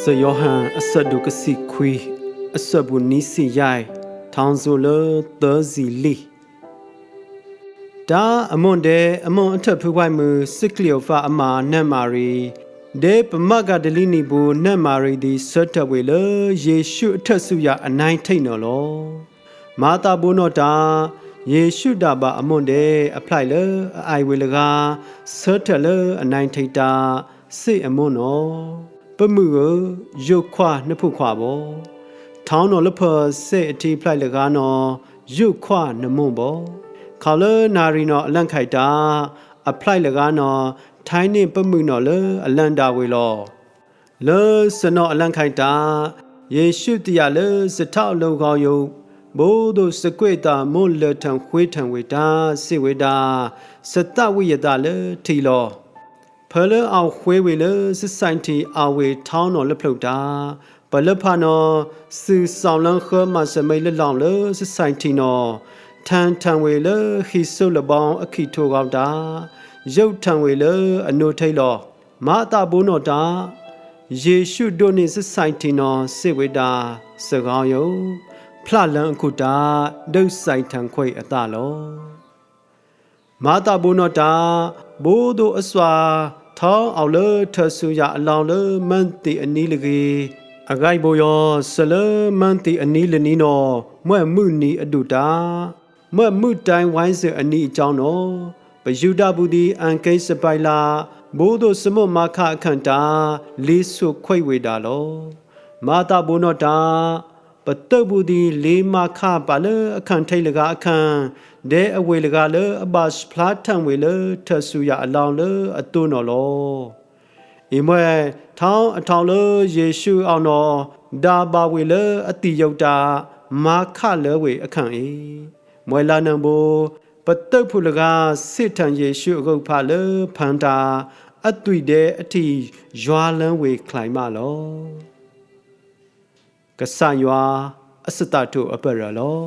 စယောဟန်အဆက်ဒုကစီခွေအဆက်ဘူးနီစီယိုင်ထောင်ဆိုလသောစီလီဒါအမွန်တဲ့အမွန်အထက်ဖူပိုင်မူစစ်ကလျောဖာအမာနတ်မာရီဒေပမတ်ကဒလီနီဘူနတ်မာရီဒီဆွတ်တဝေလယေရှုအထက်စုရအနိုင်ထိတ်နော်လောမာတာဘုနောတာ ယေရှုတာပါအမွန်တဲ့အဖလိုက်လအိုင်ဝေလကဆွတ်တလအနိုင်ထိတ်တာစိတ်အမွန်နော်ပမှုကိုရုတ်ခွာနှစ်ဖုခွာဘောထောင်းတော်လဖစိတ်အတီဖလိုက်လကားနော်ရုတ်ခွာနမွန်ဘောခေါလနာရီနော်အလန့်ခိုက်တာအဖလိုက်လကားနော်ထိုင်းနေပမှုနော်လေအလန့်တာဝေလောလေစနောအလန့်ခိုက်တာယေရှုတရားလေစထောက်လုံကောင်းယုံ ဘိုးတို့စကွေတာမွန်လထံခွေးထံဝေတာစေဝေတာစတဝိယတာလေထီလောဖလအောင်ခွေးဝေလစစ်ဆိုင်တီအဝေထောင်းတော်လက်ဖလုတ်တာဘလဖာနော်စူဆောင်လန်းခမစမိတ်လက်လောင်လစစ်ဆိုင်တီနော်ထန်ထန်ဝေလခီဆုလပေါင်းအခီထိုကောက်တာရုတ်ထန်ဝေလအနုထိတ်လောမာတာဘိုးနော်တာယေရှုတို့နေစစ်ဆိုင်တီနော်စေဝေတာစကောင်းယုံ ဖလလန်အခုတာဒုတ်ဆိုင်ထန်ခွေအတလောမာတာဘုနောတာဘိုးတို့အစွာထောင်းအောင်လေထဆူရအလောင်လေမန်တီအနီးလကေအဂိုက်ဘိုယောဆလမန်တီအနီးလနီနောမွဲ့မှုနီအတုတာမွဲ့မှုတိုင်းဝိုင်းစအနီးအကြောင်းနောပယုဒဘူဒီအန်ကိစပိုင်လာဘိုးတို့စမွတ်မခအခန့်တာလေးဆုခွိတ်ဝေတာလောမာတာဘုနောတာ ပတုတ်ဘူးဒီလေးမခပါလအခန့်ထိတ်လကအခန့်ဒဲအဝေလကလအဘတ်ဖလာထံဝေလထဆူရအလောင်းလအတုနော်လောအိမွဲထောင်းအထောင်လယေရှုအောင်တော်ဒါဘာဝေလအတိယုတ်တာမာခလဝေအခန့်အေမွဲလာနံဘူပတုတ်ဖူလကစစ်ထံယေရှုအကုတ်ဖလဖန်တာအသွိတဲ့အထိရွာလန်းဝေခလိုက်မလော ကဆန်ရွာအစတတုအပရလော